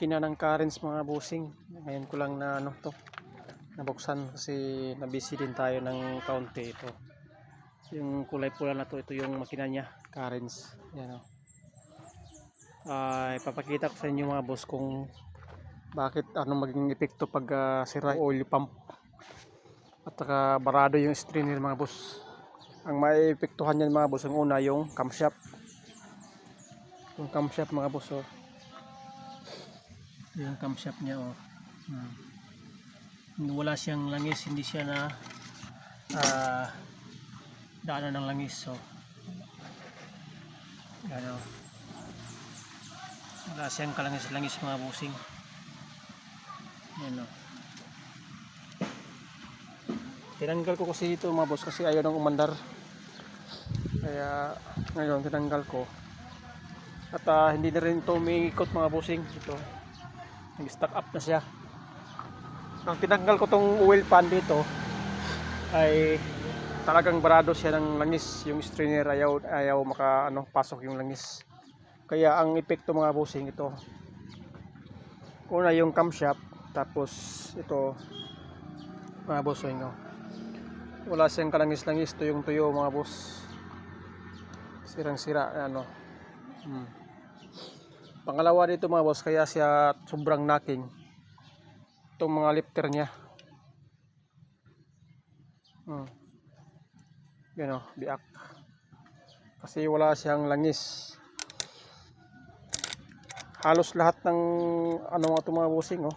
makina ng currents mga busing. Ngayon ko lang na ano to nabuksan kasi nabisi din tayo ng kaunti ito. Yung kulay pula na to, ito yung makina niya, currents. Yan o. Ay, papakita ko sa inyo mga boss kung bakit ano maging epekto pag ah, sira oil pump at saka barado yung strainer mga boss. Ang maiepektuhan niyan mga boss, ang una yung camshaft. Yung camshaft mga boss oh. Yung camshaft niya oh. Hmm. Wala siyang langis, hindi siya na ah daanan ng langis so. Yan oh. Wala siyang kalangis-langis mga busing. Yan oh. Tinanggal ko kasi ito mga boss kasi ayaw nang umandar. Kaya ngayon tinanggal ko. At ah, hindi na rin ito umiikot mga bossing. Ito. Nag-stack up na siya. Nang tinanggal ko tong oil pan dito ay talagang barado siya ng langis. Yung strainer ayaw, ayaw maka ano, pasok yung langis. Kaya ang epekto mga bossing ito. Una yung camshaft tapos ito mga bossing oh wala siyang kalangis-langis tuyong tuyo mga boss sirang sira ano hmm. Pangalawa dito mga boss kaya siya sobrang knocking itong mga lifter niya hmm. yan o biak kasi wala siyang langis halos lahat ng ano mga ito mga bossing oh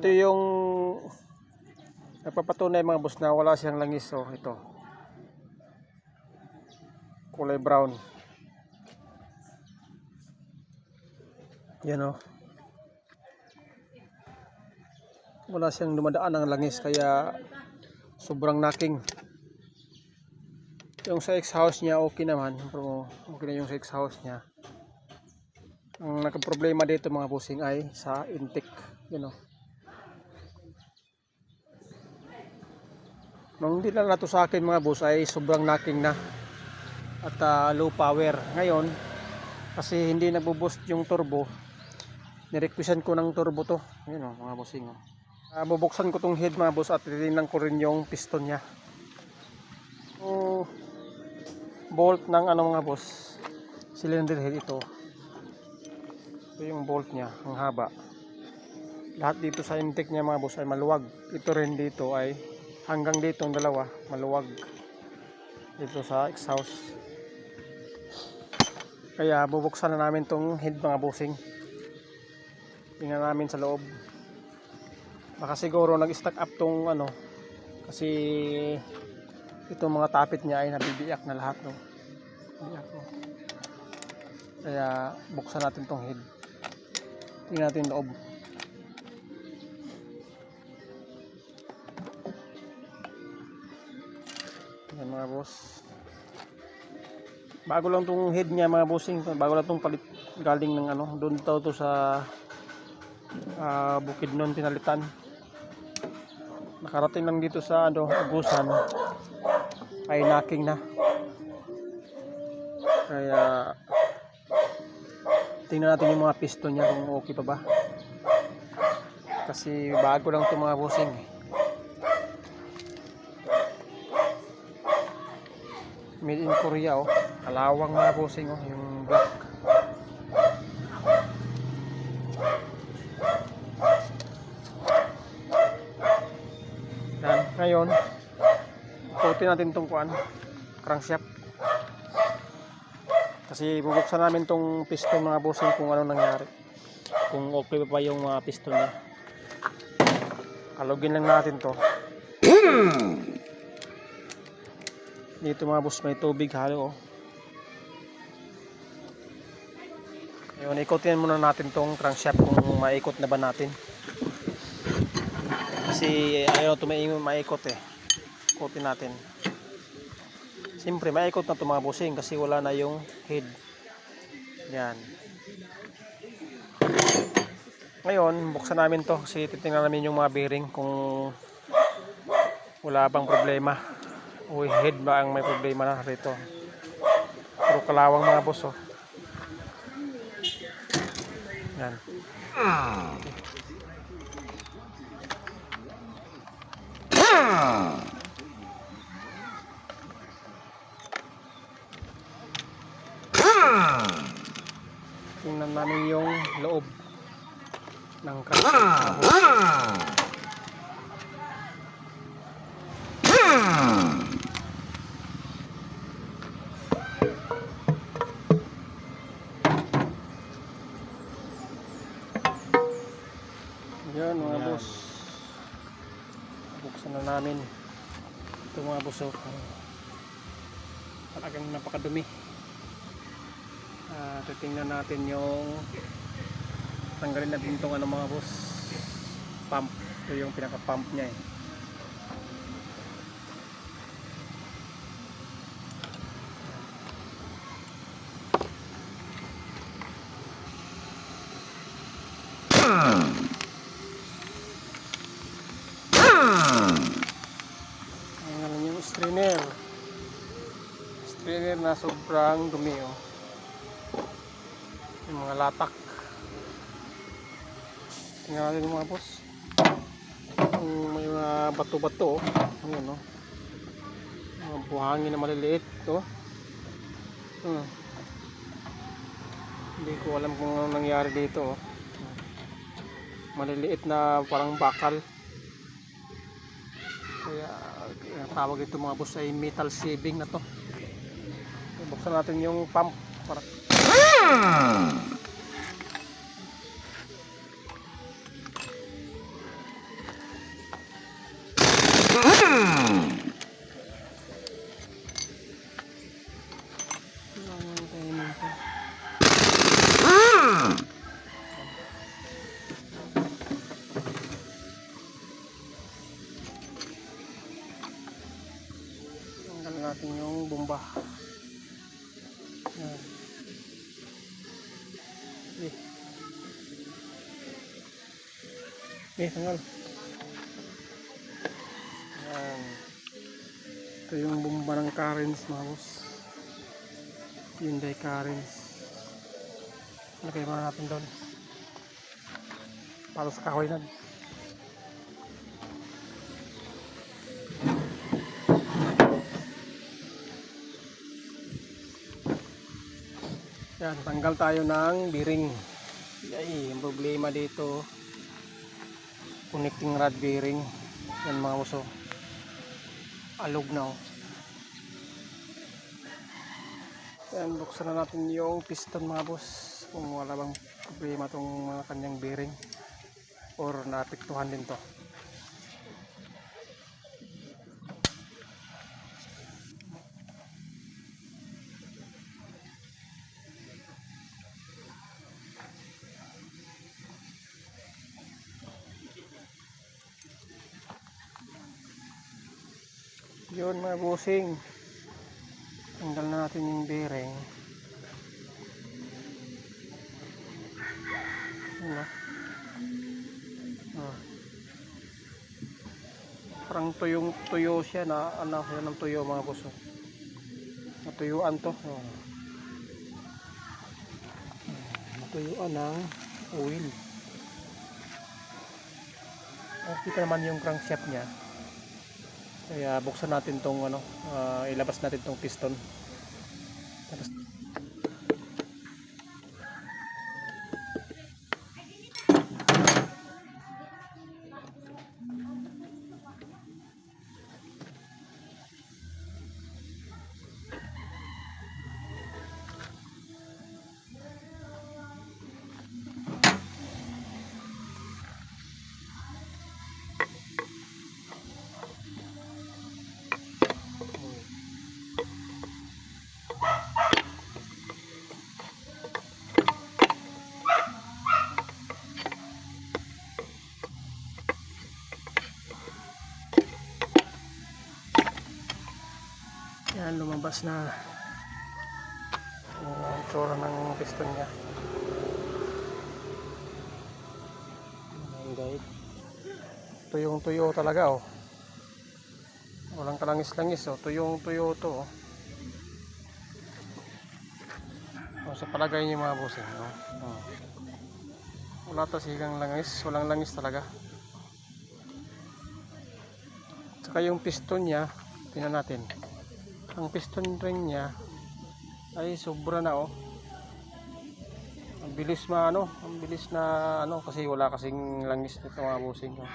ito yung Nagpapatunay mga boss na wala siyang langis oh ito. Kulay brown. Yan oh. Wala siyang dumadaan ng langis kaya sobrang knocking. Yung sa ex-house niya okay naman. Pero okay na yung sa ex-house niya. Ang nagka-problema dito mga bossing ay sa intake. Yan oh. Nung hindi na nato sa akin mga boss ay sobrang knocking na at ah, low power. Ngayon, kasi hindi nagbo-boost yung turbo, nirequestan ko ng turbo to. Ayun o, mga bossing o. Uh, bubuksan ko tong head mga boss at titingnan ko rin yung piston niya. Yung bolt ng ano mga boss, cylinder head ito. Ito yung bolt niya, ang haba. Lahat dito sa intake niya mga boss ay maluwag. Ito rin dito ay hanggang dito ang dalawa maluwag dito sa exhaust kaya bubuksan na namin tong head mga busing tingnan namin sa loob baka siguro nag stack up tong ano kasi itong mga tapit niya ay nabibiyak na lahat no biyak no kaya buksan natin tong head tingnan natin loob Yan mga boss. Bago lang tong head niya mga bossing. Bago lang tong palit galing ng ano. Doon daw to sa ah, bukid noon pinalitan. Nakarating lang dito sa ano, Agusan. Ay knocking na. Kaya tingnan natin yung mga piston niya kung okay pa ba. Kasi bago lang to mga bossing. eh. made in Korea oh. Kalawang mga bossing oh, yung black. Yan, ngayon, ikutin natin tong kuan, crankshaft. Kasi bubuksan namin tong piston mga bossing kung ano nangyari. Kung okay pa yung mga piston niya. Kalugin lang natin to. Dito mga boss may tubig halo oh. Ngayon ikotin muna natin tong crankshaft kung maikot na ba natin. Kasi ayaw may maikot eh. Ikotin natin. Siyempre maikot na ito mga bossing kasi wala na yung head. Yan. Ngayon buksan namin to kasi titingnan namin yung mga bearing kung wala bang problema. Uy, head ba ang may problema na rito? Puro kalawang mga boss, oh. Yan. Tingnan namin yung loob ng crankshaft. Napakadumi. Ah, titingnan natin yung tanggalin natin itong ano mga boss. Pump. Ito yung pinaka pump niya eh. Ang ano yung strainer. Strainer na sobrang dumi oh. Yung mga latak. Tingnan natin mga boss. Yung may mga bato-bato oh. Ayan oh. Mga buhangin na maliliit oh. Hmm. Hindi ko alam kung anong nangyari dito oh. Maliliit na parang bakal. Kaya tawag ito mga boss ay metal shaving na to. Buksan natin yung pump para natin yung bomba. Eh. Eh, tanggal. Yan. Ito yung bomba ng currents, mga boss. Hyundai currents. Lagay muna natin doon. Para sa kahoy nan. Yan, tanggal tayo ng bearing. Yay, yung problema dito, connecting rod bearing. Yan mga uso. Alog na oh. Yan, buksan na natin yung piston mga boss. Kung wala bang problema tong mga kanyang bearing. Or naapektuhan din to. Yun mga busing. Tanggal na natin yung bearing. Yun na. Ah. Parang tuyong tuyo siya na ano yan ng tuyo mga boss. Natuyuan to. Oh. Natuyuan ng oil. Okay naman yung crankshaft niya. Kaya buksan natin tong ano, ah, ilabas natin tong piston. Tapos lumabas na yung tsura ng piston niya. Ayan guys. Tuyong tuyo talaga oh. Walang kalangis-langis oh. Tuyong tuyo to oh. oh sa palagay niyo mga bossing oh. oh. Wala ta sigang langis. Walang langis talaga. Saka yung piston niya, tingnan natin. Ang piston ring niya ay sobra na oh. Ang bilis ma ano, ang bilis na ano kasi wala kasing langis nito mga busing. Oh.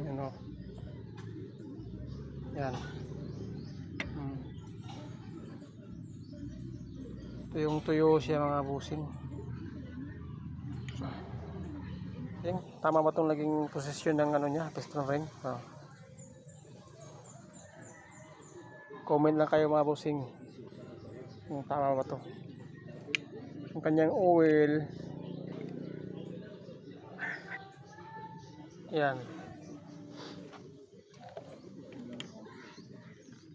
Yan oh. Yan. Hmm. Tuyong tuyo siya mga busing. Yung, tama ba itong naging posisyon ng ano niya, piston ring? Oh. Comment lang kayo mga busing. Kung tama ba to. Yung kanyang oil. Yan.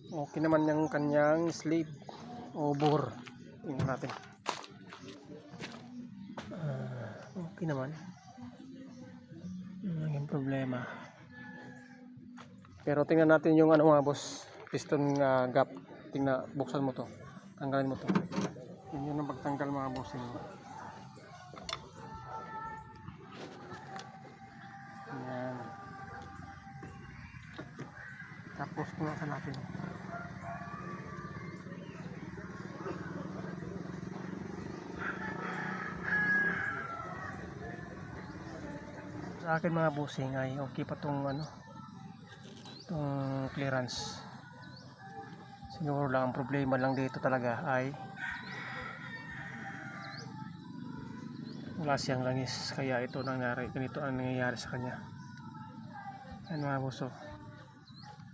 Okay naman yung kanyang sleeve o bore. Tingnan natin. Ah, okay naman. Naging problema. Pero tingnan natin yung ano mga boss, piston uh, gap. Tingnan, buksan mo to. Tanggalin mo to. Yun yun ang pagtanggal mga boss. Yun. Yan. Tapos punasan natin. Sa akin mga bossing ay okay pa tong ano tong clearance. Siguro lang ang problema lang dito talaga ay wala siyang langis kaya ito nangyari ganito ang nangyayari sa kanya. Yan mga boss oh.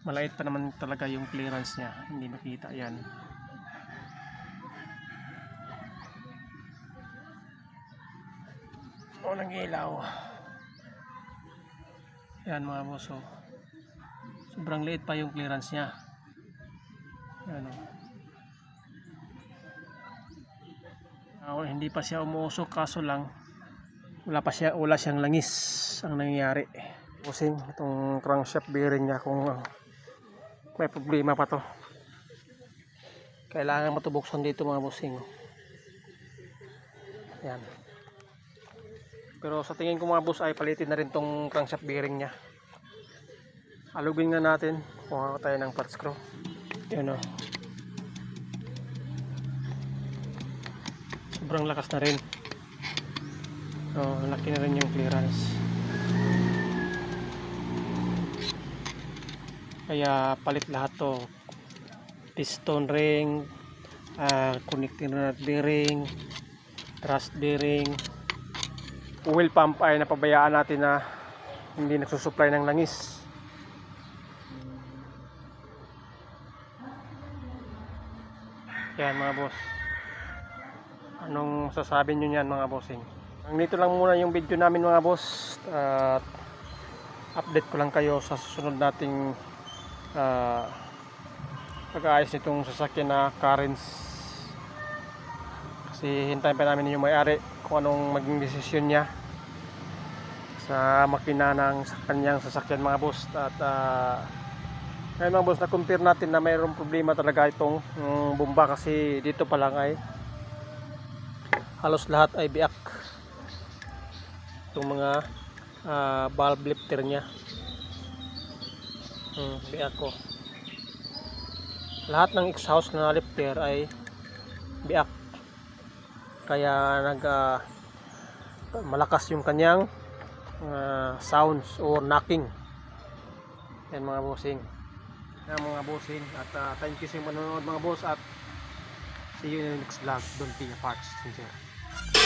Malait pa naman talaga yung clearance niya. Hindi makita yan. O nang ilaw. Yan mga boss oh. Sobrang liit pa yung clearance niya. Oh. Ah, hindi pa siya umuusok kaso lang wala pa siya wala siyang langis ang nangyayari. Pusing itong crankshaft bearing niya kung ah, may problema pa to. Kailangan matubuksan dito mga busing. Yan. Pero sa tingin ko mga boss ay palitin na rin tong crankshaft bearing niya. Alugin nga natin. Kuha tayo ng part screw. Yan o. Sobrang lakas na rin. Oh, laki na rin yung clearance. Kaya palit lahat to. Piston ring, ah, connecting rod bearing, thrust bearing, oil pump ay napabayaan natin na hindi nagsusupply ng langis. Yan mga boss. Anong sasabi nyo niyan mga bossing? Nandito lang muna yung video namin mga boss. At update ko lang kayo sa susunod nating ah, pag-aayos nitong sasakyan na Karens. Kasi hintayin pa namin yung may-ari kung anong maging desisyon niya sa makina ng kanyang sasakyan mga boss. At ah, ngayon mga boss, na-compare natin na mayroong problema talaga itong mm, bomba kasi dito pa lang ay halos lahat ay biak. Itong mga ah, valve lifter niya. Hmm, biak ko. Lahat ng exhaust na lifter ay biak. Kaya nag ah, malakas yung kanyang ah, sounds or knocking. Yan mga bossing ng mga bossing. At uh, thank you sa manonood mga boss. At see you in the next vlog. Don't be a parts sincere